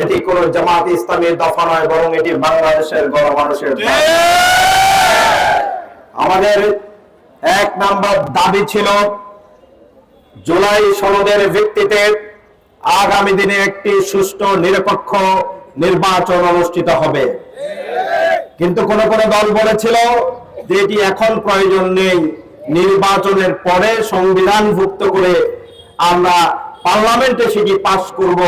এটি কোন জামাত ইসলামের দফা নয় বরং এটি বাংলাদেশের গণমানুষের। আমাদের এক নাম্বার দাবি ছিল জুলাই সনদের ভিত্তিতে আগামী দিনে একটি সুষ্ঠু নিরপেক্ষ নির্বাচন অনুষ্ঠিত হবে। কিন্তু কোন কোন দল বলেছিল যে এটি এখন প্রয়োজন নেই নির্বাচনের পরে সংবিধান ভুক্ত করে আমরা পার্লামেন্টে সেটি পাশ করব।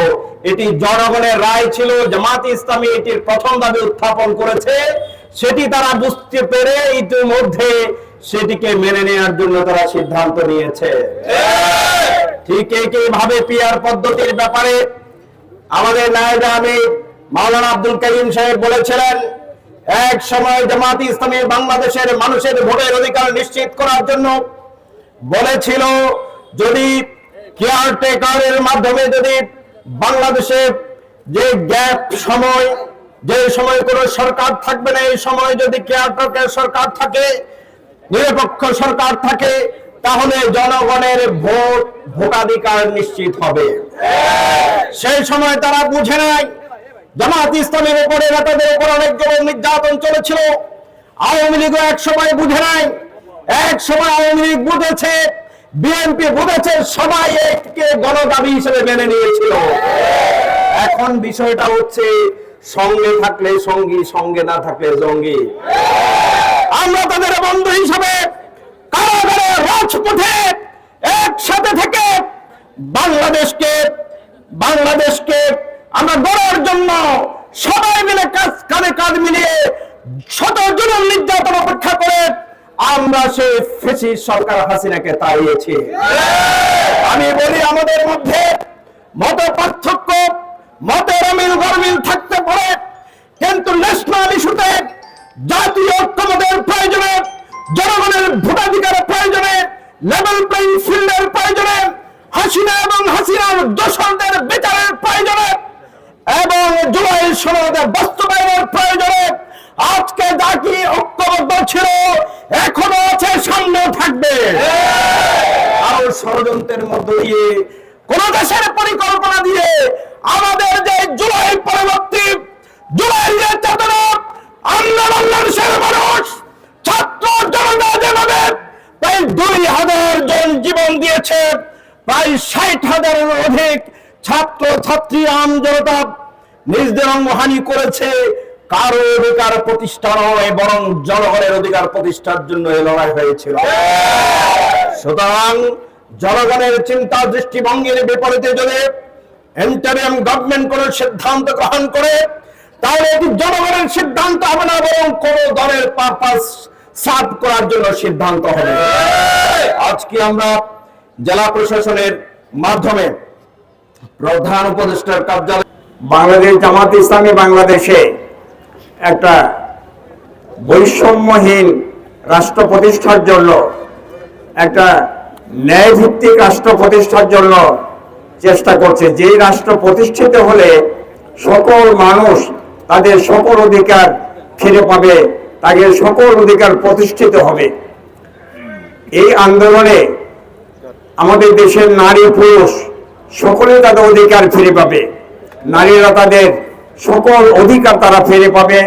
এটি জনগণের রায় ছিল জামাত ইসলামী এটির প্রথম দাবি উত্থাপন করেছে। সেটি তারা বুঝতে পেরে ইতিমধ্যে সেটিকে মেনে নেওয়ার জন্য তারা সিদ্ধান্ত নিয়েছে। ঠিক একইভাবে পিয়ার পদ্ধতির ব্যাপারে আমাদের নায়েবে আমি মাওলানা আব্দুল করিম সাহেব বলেছিলেন, এক সময় জামাত ইসলামী বাংলাদেশের মানুষের ভোটের অধিকার নিশ্চিত করার জন্য বলেছিল, যদি কেয়ারটেকারের মাধ্যমে যদি বাংলাদেশে যে গ্যাপ সময়, যে সময় কোন সরকার থাকবে না, এই সময় যদি কেয়ারটেকার সরকার থাকে, নিরপেক্ষ সরকার থাকে, তাহলে জনগণের ভোট ভোটাধিকার নিশ্চিত হবে। সেই সময় তারা বুঝে নাই জামাত ইসলামের উপরে, নেতাদের উপর অনেক জনের নির্যাতন চলেছিল। আওয়ামী লীগ এক সময় বুঝে নাই এক সময় আওয়ামী লীগ বুঝেছে বিএনপি বুঝেছে, সবাই একে গণদাবি হিসেবে মেনে নিয়েছিল। এখন বিষয়টা হচ্ছে, সঙ্গে থাকলে সঙ্গী, সঙ্গে না থাকলে জঙ্গি। আমরা তাদের বন্ধু হিসাবে কারাগারে, রাজপথে একসাথে থেকে বাংলাদেশকে বাংলাদেশকে আমরা গড়ার জন্য সবাই মিলে কাজ কানে কাঁধ মিলিয়ে শত জনের নির্যাতন আমরা সেই ফেসি সরকার হাসিনাকে তাড়িয়েছি। আমি বলি, আমাদের মধ্যে মত পার্থক্য, মতের অমিল গরমিল থাকতে পারে, কিন্তু ন্যাশনাল ইস্যুতে জাতীয় ঐক্যমতের প্রয়োজনে, জনগণের ভোটাধিকারের প্রয়োজনে লেভেল প্লেইং ফিল্ডের প্রয়োজনে, হাসিনা এবং হাসিনার দোষরদের বিচারের প্রয়োজনে এবং জুলাই সনদের বাস্তবায়নের প্রয়োজনে আজকে জাতি ঐক্যবদ্ধ ছিল। এখনও আছে, সামনেও থাকবে। আরও ষড়যন্ত্রের মধ্য দিয়ে কোন দেশের পরিকল্পনা দিয়ে আমাদের যে জুলাই পরবর্তী, জুলাই চেতনা আমরা বাংলাদেশের মানুষ, ছাত্র জনতা যেভাবে প্রায় দুই হাজার জন জীবন দিয়েছে, প্রায় ষাট হাজারের অধিক ছাত্র, ছাত্রী, আম জনতা নিজদের অঙ্গহানি করেছে কারও অধিকার প্রতিষ্ঠা নয়, বরং জনগণের অধিকার প্রতিষ্ঠার জন্য এই লড়াই হয়েছিল। সুতরাং জনগণের চিন্তা দৃষ্টিভঙ্গির বিপরীতে যদি ইন্টারিয়াম গভর্নমেন্ট কোন সিদ্ধান্ত গ্রহণ করে, তাহলে এটি জনগণের সিদ্ধান্ত হবে না, বরং কোন দলের পারপাস সার্ভ করার জন্য সিদ্ধান্ত হবে। আজকে আমরা জেলা প্রশাসনের মাধ্যমে প্রধান উপদেষ্টার কার্যালয় বাংলাদেশ জামাত ইসলামী বাংলাদেশে একটা বৈষম্যহীন রাষ্ট্র প্রতিষ্ঠার জন্য, একটা ন্যায়ভিত্তিক রাষ্ট্র প্রতিষ্ঠার জন্য চেষ্টা করছে। যেই রাষ্ট্র প্রতিষ্ঠিত হলে সকল মানুষ তাদের সকল অধিকার ফিরে পাবে, তাদের সকল অধিকার প্রতিষ্ঠিত হবে। এই আন্দোলনে আমাদের দেশের নারী পুরুষ সকলে তাদের অধিকার ফিরে পাবে। নারীরা তাদের সকল অধিকার তারা ফিরে পাবে।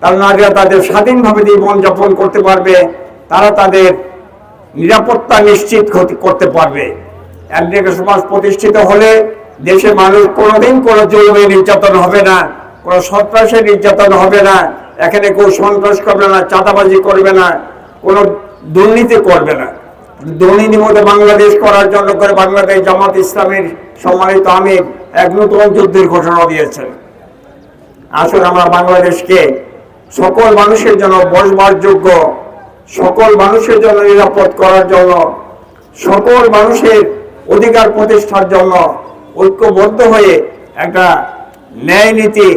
তার নারীরা তাদের স্বাধীনভাবে জীবনযাপন করতে পারবে। তারা তাদের নিরাপত্তা নিশ্চিত করতে পারবে। একদিকে সমাজ প্রতিষ্ঠিত হলে দেশের মানুষ কোনোদিন কোনো জরুরি নির্যাতন হবে না, কোনো সন্ত্রাসের নির্যাতন হবে না, এখানে কেউ সন্ত্রাস করবে না, চাঁদাবাজি করবে না, কোনো দুর্নীতি করবে না। দুর্নীতি মধ্যে বাংলাদেশ করার জন্য করে বাংলাদেশ জামাত ইসলামের সম্মানিত আমির এক নতুন যুদ্ধের ঘোষণা দিয়েছেন। আসলে আমরা বাংলাদেশকে সকল মানুষের জন্য বসবার যোগ্য, সকল মানুষের জন্য নিরাপদ করার জন্য, সকল মানুষের অধিকার প্রতিষ্ঠার জন্য ঐক্যবদ্ধ হয়ে একটা ন্যায় নীতি,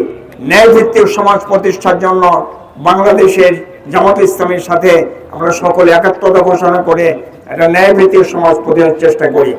ন্যায় ভিত্তিক সমাজ প্রতিষ্ঠার জন্য বাংলাদেশের জামাত ইসলামের সাথে আমরা সকলে একাত্মতা ঘোষণা করে একটা ন্যায় ভিত্তিক সমাজ প্রতিষ্ঠার চেষ্টা করি।